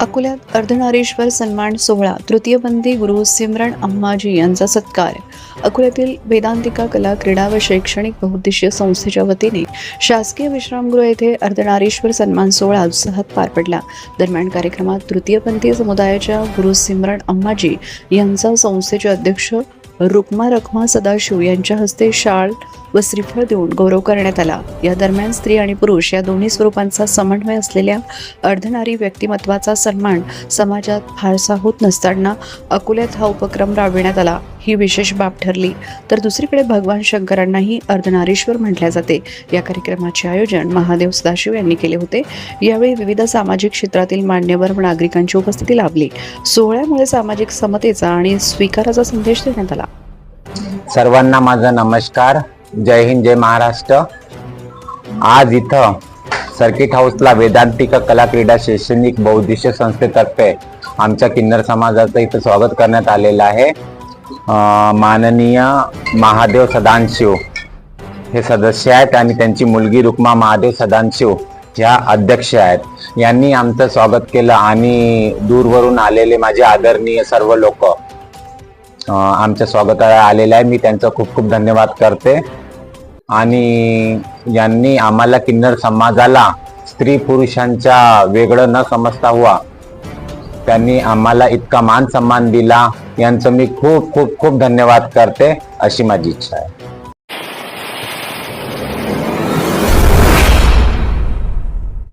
अकोल्यात अर्धनारेश्वर सन्मान सोहळा तृतीयपंथी गुरु सिमरन अम्माजी यांचा सत्कार. अकोल्यातील वेदांतिका कला क्रीडा व शैक्षणिक बहुद्देशीय संस्थेच्या वतीने शासकीय विश्रामगृह येथे अर्धनारेश्वर सन्मान सोहळा उत्साहात पार पडला. दरम्यान कार्यक्रमात तृतीयपंथी समुदायाच्या गुरु सिमरण अम्माजी यांचा संस्थेचे अध्यक्ष रुक्मा रखमा सदाशिव यांच्या हस्ते शाळ व श्रीफळ देऊन गौरव करण्यात आला. या दरम्यान स्त्री आणि पुरुष या दोन्ही स्वरूपांचा समन्वय असलेल्या अर्धनारी व्यक्तिमत्वाचा सन्मान समाजात फारसा होत नसताना अकोल्यात हा उपक्रम राबविण्यात आला. ही विशेष बाब ठरली. तर दुसरीकडे भगवान शंकरांनाही अर्धनारीश्वर म्हटल्या जाते. या कार्यक्रमाचे आयोजन महादेव सदाशिव यांनी केले होते. यावेळी विविध सामाजिक क्षेत्रातील मान्यवर व नागरिकांची उपस्थिती लाभली. सोहळ्यामुळे सामाजिक समतेचा आणि स्वीकाराचा संदेश देण्यात आला. सर्वांना माझा नमस्कार. जय हिंद जय महाराष्ट्र. आज इथं सर्किट हाऊसला वेदांतिक कला क्रीडा शैक्षणिक बौद्धिष्य संस्थेतर्फे आमच्या किन्नर समाजाचं इथं स्वागत करण्यात आलेलं आहे. माननीय महादेव सदानशिव हे सदस्य आहेत आणि त्यांची मुलगी रुक्मा महादेव सदानशिव ह्या अध्यक्ष आहेत. यांनी आमचं स्वागत केलं आणि दूरवरून आलेले माझे आदरणीय सर्व लोक आमच्या स्वागताला आलेले आहे. मी त्यांचा खूप खूप धन्यवाद करते. आणि यांनी आम्हाला किन्नर समाजाला स्त्री पुरुषांच्या वेगळं न समजता हुआ. त्यांनी आम्हाला इतका मान सन्मान दिला. यांचं मी खूप खूप खूप धन्यवाद करते अशी माझी इच्छा आहे.